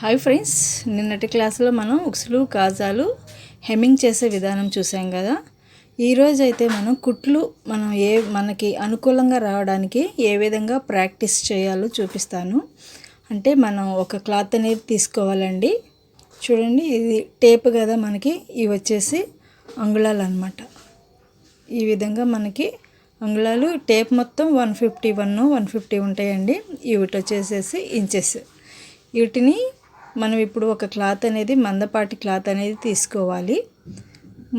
Hi friends నిన్నటి క్లాసులో మనం ఉక్సులు కాజాలు హెమ్మింగ్ చేసే విధానం చూసాం కదా. ఈరోజు అయితే మనం కుట్లు మనం ఏ మనకి అనుకూలంగా రావడానికి ఏ విధంగా ప్రాక్టీస్ చేయాలో చూపిస్తాను. అంటే మనం ఒక క్లాత్ అనేది తీసుకోవాలండి. చూడండి ఇది టేప్ కదా మనకి ఇవి వచ్చేసి అంగుళాలు అనమాట ఈ విధంగా మనకి అంగుళాలు టేప్ మొత్తం one fifty one one fifty ఉంటాయండి. ఇవిటి వచ్చేసేసి ఇంచెస్. వీటిని మనం ఇప్పుడు ఒక క్లాత్ అనేది మందపాటి క్లాత్ అనేది తీసుకోవాలి.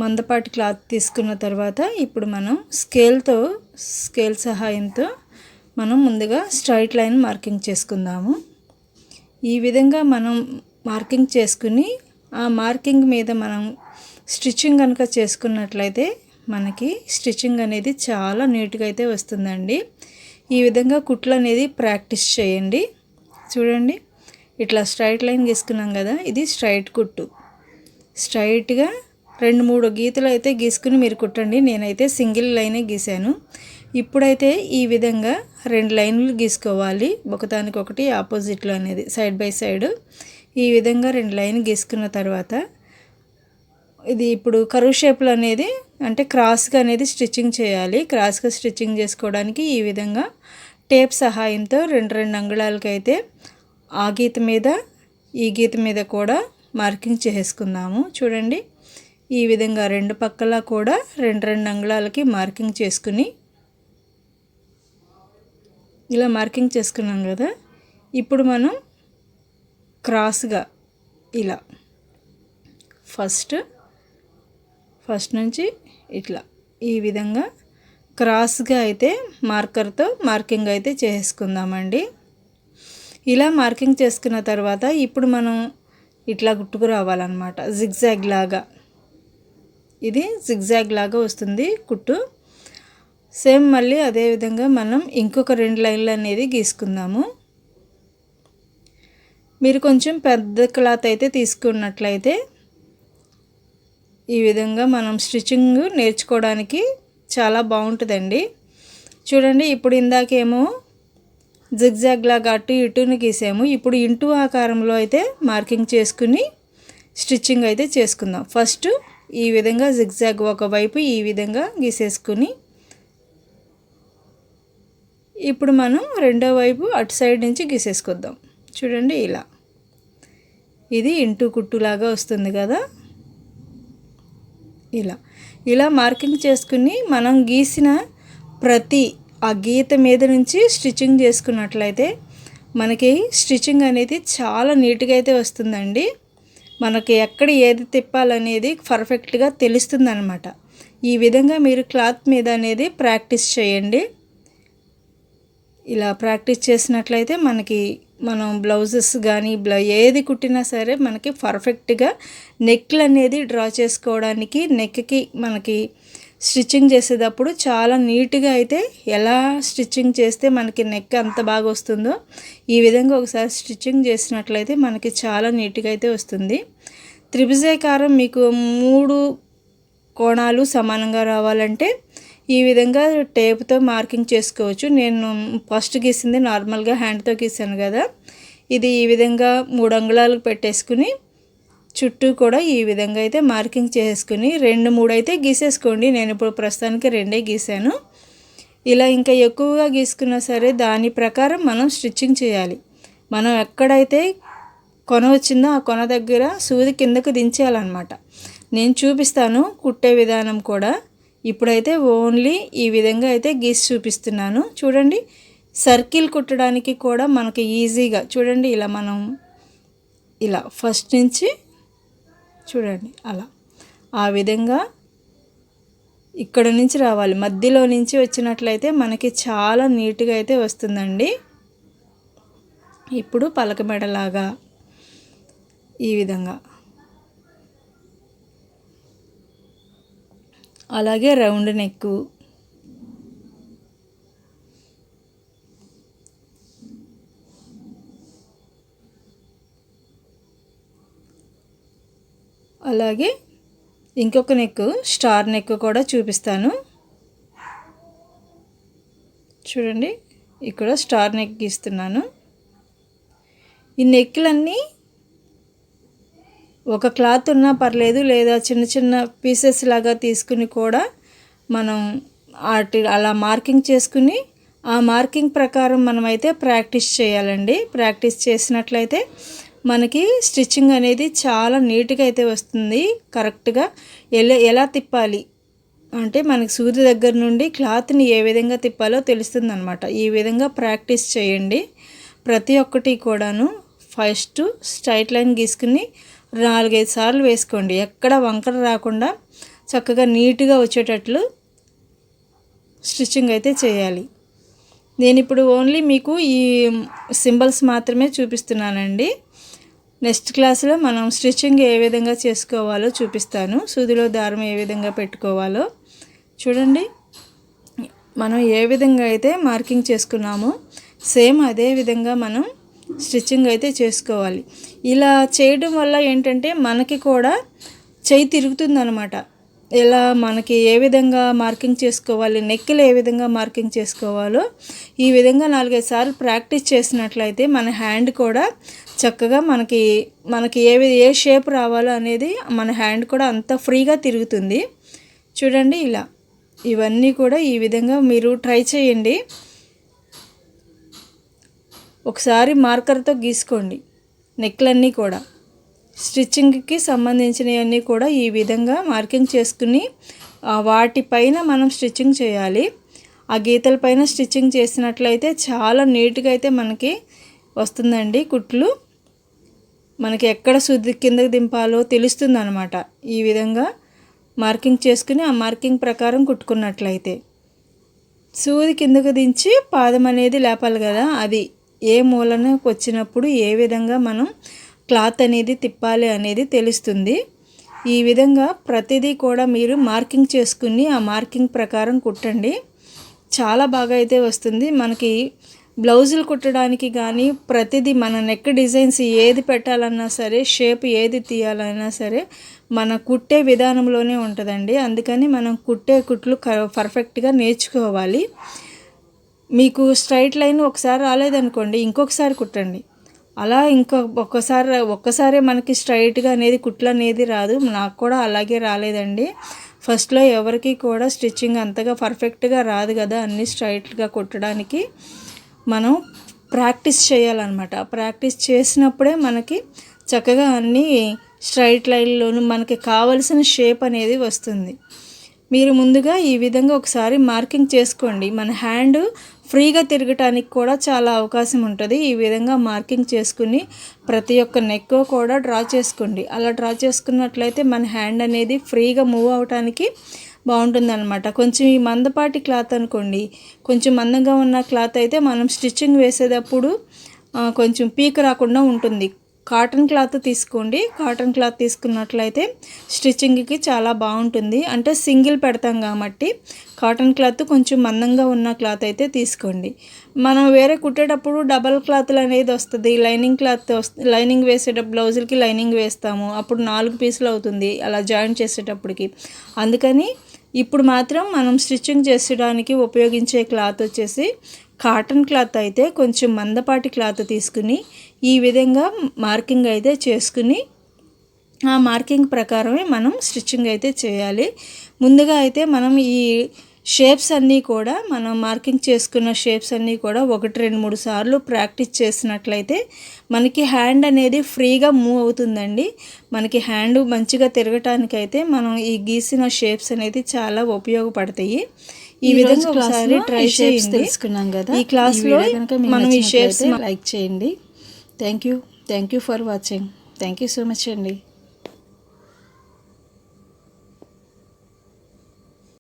మందపాటి క్లాత్ తీసుకున్న తర్వాత ఇప్పుడు మనం స్కేల్తో స్కేల్ సహాయంతో మనం ముందుగా స్ట్రైట్ లైన్ మార్కింగ్ చేసుకుందాము. ఈ విధంగా మనం మార్కింగ్ చేసుకుని ఆ మార్కింగ్ మీద మనం స్టిచ్చింగ్ కనుక చేసుకున్నట్లయితే మనకి స్టిచ్చింగ్ అనేది చాలా నీట్గా అయితే వస్తుందండి. ఈ విధంగా కుట్లు అనేది ప్రాక్టీస్ చేయండి. చూడండి. ఇట్లా స్ట్రైట్ లైన్ గీసుకున్నాం కదా ఇది స్ట్రైట్ కుట్టు. స్ట్రైట్గా రెండు మూడు గీతలు అయితే గీసుకుని మీరు కుట్టండి నేనైతే సింగిల్ లైనే గీసాను. ఇప్పుడైతే ఈ విధంగా రెండు లైన్లు గీసుకోవాలి ఒకదానికొకటి ఆపోజిట్లో అనేది సైడ్ బై సైడ్. ఈ విధంగా రెండు లైన్ గీసుకున్న తర్వాత ఇది ఇప్పుడు కరువు షేప్లు అనేది అంటే క్రాస్గా అనేది స్టిచ్చింగ్ చేయాలి. క్రాస్గా స్టిచ్చింగ్ చేసుకోవడానికి ఈ విధంగా టేప్ సహాయంతో రెండు రెండు అంగుళాలకైతే ఆ గీత మీద ఈ గీత మీద కూడా మార్కింగ్ చేసుకుందాము చూడండి. ఈ విధంగా రెండు పక్కల కూడా రెండు రెండు అంగుళాలకి మార్కింగ్ చేసుకుని ఇలా మార్కింగ్ చేసుకున్నాం కదా. ఇప్పుడు మనం క్రాస్గా ఇలా ఫస్ట్ ఫస్ట్ నుంచి ఇట్లా ఈ విధంగా క్రాస్గా అయితే మార్కర్తో మార్కింగ్ అయితే చేసుకుందామండి ఇలా మార్కింగ్ చేసుకున్న తర్వాత ఇప్పుడు మనం ఇట్లా గుట్టుకు రావాలన్నమాట. జిగ్జాగ్ లాగా. ఇది జిగ్జాగ్ లాగా వస్తుంది కుట్టు. సేమ్ మళ్ళీ అదేవిధంగా మనం ఇంకొక రెండు లైన్లు అనేది గీసుకుందాము. మీరు కొంచెం పెద్ద క్లాత్ అయితే తీసుకున్నట్లయితే ఈ విధంగా మనం స్టిచ్చింగ్ నేర్చుకోవడానికి చాలా బాగుంటుందండి. చూడండి ఇప్పుడు ఇందాకేమో జిగ్జాగ్ లాగా అటు ఇటును గీసాము. ఇప్పుడు ఇంటూ ఆకారంలో అయితే మార్కింగ్ చేసుకుని స్టిచ్చింగ్ అయితే చేసుకుందాం. ఫస్ట్ ఈ విధంగా జిగ్జాగ్ ఒకవైపు ఈ విధంగా గీసేసుకుని ఇప్పుడు మనం రెండో వైపు అటు సైడ్ నుంచి గీసేసుకుందాం చూడండి ఇలా. ఇది ఇంటూ కుట్టులాగా వస్తుంది కదా. ఇలా. ఇలా మార్కింగ్ చేసుకుని మనం గీసిన ప్రతి ఆ గీత మీద నుంచి స్టిచ్చింగ్ చేసుకున్నట్లయితే మనకి స్టిచ్చింగ్ అనేది చాలా నీట్గా అయితే వస్తుందండి. మనకి ఎక్కడ ఏది తిప్పాలనేది పర్ఫెక్ట్గా తెలుస్తుంది అనమాట ఈ విధంగా మీరు క్లాత్ మీద అనేది ప్రాక్టీస్ చేయండి. ఇలా ప్రాక్టీస్ చేసినట్లయితే మనకి మనం బ్లౌజెస్ కానీ బ్ల ఏది కుట్టినా సరే మనకి పర్ఫెక్ట్గా నెక్లు అనేది డ్రా చేసుకోవడానికి నెక్కి మనకి స్టిచ్చింగ్ చేసేటప్పుడు చాలా నీట్గా అయితే ఎలా స్టిచ్చింగ్ చేస్తే మనకి నెక్ అంత బాగా వస్తుందో ఈ విధంగా ఒకసారి స్టిచ్చింగ్ చేసినట్లయితే మనకి చాలా నీట్గా అయితే వస్తుంది. త్రిభుజాకారం మీకు మూడు కోణాలు సమానంగా రావాలంటే ఈ విధంగా టేప్తో మార్కింగ్ చేసుకోవచ్చు. నేను ఫస్ట్ గీసింది నార్మల్గా హ్యాండ్తో గీసాను కదా. ఇది ఈ విధంగా మూడు అంగుళాలకు పెట్టేసుకుని చుట్టూ కూడా ఈ విధంగా అయితే మార్కింగ్ చేసుకుని రెండు మూడు అయితే గీసేసుకోండి. నేను ఇప్పుడు ప్రస్తుతానికి రెండే గీసాను. ఇలా ఇంకా ఎక్కువగా గీసుకున్నా సరే దాని ప్రకారం మనం స్టిచ్చింగ్ చేయాలి. మనం ఎక్కడైతే కొన వచ్చిందో ఆ కొన దగ్గర సూది కిందకు దించేయాలన్నమాట. నేను చూపిస్తాను కుట్టే విధానం కూడా. ఇప్పుడైతే ఓన్లీ ఈ విధంగా అయితే గీసి చూపిస్తున్నాను. చూడండి సర్కిల్ కుట్టడానికి కూడా మనకి ఈజీగా చూడండి ఇలా మనం ఇలా ఫస్ట్ నుంచి చూడండి అలా. ఆ విధంగా ఇక్కడ నుంచి రావాలి. మధ్యలో నుంచి వచ్చినట్లయితే మనకి చాలా నీట్గా అయితే వస్తుందండి. ఇప్పుడు పలకమెడలాగా ఈ విధంగా. అలాగే రౌండ్ నెక్కు. అలాగే ఇంకొక నెక్ స్టార్ నెక్ కూడా చూపిస్తాను. చూడండి ఇక్కడ స్టార్ నెక్ గీస్తున్నాను. ఈ నెక్లన్నీ ఒక క్లాత్ ఉన్నా పర్లేదు లేదా చిన్న చిన్న పీసెస్ లాగా తీసుకుని కూడా మనం వాటి అలా మార్కింగ్ చేసుకుని ఆ మార్కింగ్ ప్రకారం మనమైతే ప్రాక్టీస్ చేయాలండి. ప్రాక్టీస్ చేసినట్లయితే మనకి స్టిచ్చింగ్ అనేది చాలా నీట్గా అయితే వస్తుంది. కరెక్ట్గా ఎలా ఎలా తిప్పాలి? అంటే మనకి సూది దగ్గర నుండి క్లాత్ని ఏ విధంగా తిప్పాలో తెలుస్తుంది అనమాట ఈ విధంగా ప్రాక్టీస్ చేయండి. ప్రతి ఒక్కటి కూడాను ఫస్ట్ స్ట్రైట్ లైన్ గీసుకుని నాలుగైదు సార్లు వేసుకోండి. ఎక్కడ వంకర రాకుండా చక్కగా నీట్గా వచ్చేటట్లు స్టిచ్చింగ్ అయితే చేయాలి. నేను ఇప్పుడు ఓన్లీ మీకు ఈ సింబల్స్ మాత్రమే చూపిస్తున్నానండి. నెక్స్ట్ క్లాస్లో మనం స్టిచ్చింగ్ ఏ విధంగా చేసుకోవాలో చూపిస్తాను. సూదిలో దారం ఏ విధంగా పెట్టుకోవాలో. చూడండి. మనం ఏ విధంగా అయితే మార్కింగ్ చేసుకున్నామో సేమ్ అదే విధంగా మనం స్టిచ్చింగ్ అయితే చేసుకోవాలి. ఇలా చేయడం వల్ల ఏంటంటే మనకి కూడా చేయి తిరుగుతుందనమాట ఎలా మనకి ఏ విధంగా మార్కింగ్ చేసుకోవాలి నెక్లు ఏ విధంగా మార్కింగ్ చేసుకోవాలో ఈ విధంగా నాలుగైదు సార్లు ప్రాక్టీస్ చేసినట్లయితే మన హ్యాండ్ కూడా చక్కగా మనకి మనకి ఏ ఏ షేప్ రావాలో అనేది మన హ్యాండ్ కూడా అంత ఫ్రీగా తిరుగుతుంది. చూడండి ఇలా. ఇవన్నీ కూడా ఈ విధంగా మీరు ట్రై చేయండి. ఒకసారి మార్కర్తో గీసుకోండి. నెక్లన్నీ కూడా. స్టిచ్చింగ్కి సంబంధించినవన్నీ కూడా ఈ విధంగా మార్కింగ్ చేసుకుని వాటిపైన మనం స్టిచ్చింగ్ చేయాలి. ఆ గీతల పైన స్టిచ్చింగ్ చేసినట్లయితే చాలా నీట్గా అయితే మనకి వస్తుందండి కుట్లు. మనకి ఎక్కడ శుద్ధి కిందకి దింపాలో తెలుస్తుంది అనమాట ఈ విధంగా మార్కింగ్ చేసుకుని ఆ మార్కింగ్ ప్రకారం కుట్టుకున్నట్లయితే. సూది కిందకు దించి పాదం అనేది లేపాలి కదా అది ఏ మూలనకు వచ్చినప్పుడు ఏ విధంగా మనం క్లాత్ అనేది తిప్పాలి అనేది తెలుస్తుంది. ఈ విధంగా ప్రతిదీ కూడా మీరు మార్కింగ్ చేసుకుని ఆ మార్కింగ్ ప్రకారం కుట్టండి. చాలా బాగా అయితే వస్తుంది. మనకి బ్లౌజులు కుట్టడానికి కానీ ప్రతిదీ మన నెక్ డిజైన్స్ ఏది పెట్టాలన్నా సరే షేప్ ఏది తీయాలన్నా సరే మన కుట్టే విధానంలోనే ఉంటుందండి. అందుకని మనం కుట్టే కుట్లు పర్ఫెక్ట్గా నేర్చుకోవాలి. మీకు స్ట్రైట్ లైన్ ఒకసారి రాలేదనుకోండి ఇంకొకసారి కుట్టండి. అలా ఇంకా ఒక్కసారి ఒక్కసారే మనకి స్ట్రైట్గా అనేది కుట్లు అనేది రాదు. నాకు కూడా అలాగే రాలేదండి. ఫస్ట్లో ఎవరికి కూడా స్టిచ్చింగ్ అంతగా పర్ఫెక్ట్గా రాదు కదా అన్నీ స్ట్రైట్గా కుట్టడానికి. మనం ప్రాక్టీస్ చేయాలన్నమాట. ప్రాక్టీస్ చేసినప్పుడే మనకి చక్కగా అన్నీ స్ట్రైట్ లైన్లోను మనకి కావలసిన షేప్ అనేది వస్తుంది. మీరు ముందుగా ఈ విధంగా ఒకసారి మార్కింగ్ చేసుకోండి. మన హ్యాండ్ ఫ్రీగా తిరగటానికి కూడా చాలా అవకాశం ఉంటుంది. ఈ విధంగా మార్కింగ్ చేసుకుని ప్రతి ఒక్క నెక్ కూడా డ్రా చేసుకోండి. అలా డ్రా చేసుకున్నట్లయితే మన హ్యాండ్ అనేది ఫ్రీగా మూవ్ అవటానికి బాగుంటుందన్నమాట. కొంచెం ఈ మందపాటి క్లాత్ అనుకోండి. కొంచెం మందంగా ఉన్న క్లాత్ అయితే మనం స్టిచ్చింగ్ వేసేటప్పుడు కొంచెం పీక్ రాకుండా ఉంటుంది. కాటన్ క్లాత్ తీసుకోండి. కాటన్ క్లాత్ తీసుకున్నట్లయితే స్టిచ్చింగ్కి చాలా బాగుంటుంది. అంటే సింగిల్ పెడతాం కాబట్టి కాటన్ క్లాత్ కొంచెం మందంగా ఉన్న క్లాత్ అయితే తీసుకోండి. మనం వేరే కుట్టేటప్పుడు డబల్ క్లాత్లు అనేది వస్తుంది. లైనింగ్ క్లాత్ వస్తుంది లైనింగ్ వేసేటప్పుడు బ్లౌజులకి లైనింగ్ వేస్తాము. అప్పుడు నాలుగు పీసులు అవుతుంది అలా జాయిన్ చేసేటప్పటికి. అందుకని ఇప్పుడు మాత్రం మనం స్టిచ్చింగ్ చేసడానికి ఉపయోగించే క్లాత్ వచ్చేసి కాటన్ క్లాత్ అయితే కొంచెం మందపాటి క్లాత్ తీసుకుని ఈ విధంగా మార్కింగ్ అయితే చేసుకుని ఆ మార్కింగ్ ప్రకారమే మనం స్టిచ్చింగ్ అయితే చేయాలి. ముందుగా అయితే మనం ఈ షేప్స్ అన్నీ కూడా మనం మార్కింగ్ చేసుకున్న షేప్స్ అన్నీ కూడా ఒకటి రెండు మూడు సార్లు ప్రాక్టీస్ చేసినట్లయితే మనకి హ్యాండ్ అనేది ఫ్రీగా మూవ్ అవుతుందండి. మనకి హ్యాండ్ మంచిగా తిరగటానికైతే మనం ఈ గీసిన షేప్స్ అనేది చాలా ఉపయోగపడతాయి. ఈ విధంగా ఒకసారి ట్రై చేసి తెలుసుకున్నాం కదా. ఈ క్లాస్లో మనం ఈ షేప్స్ లైక్ చేయండి. Thank you. Thank you for watching. Thank you so much అండి.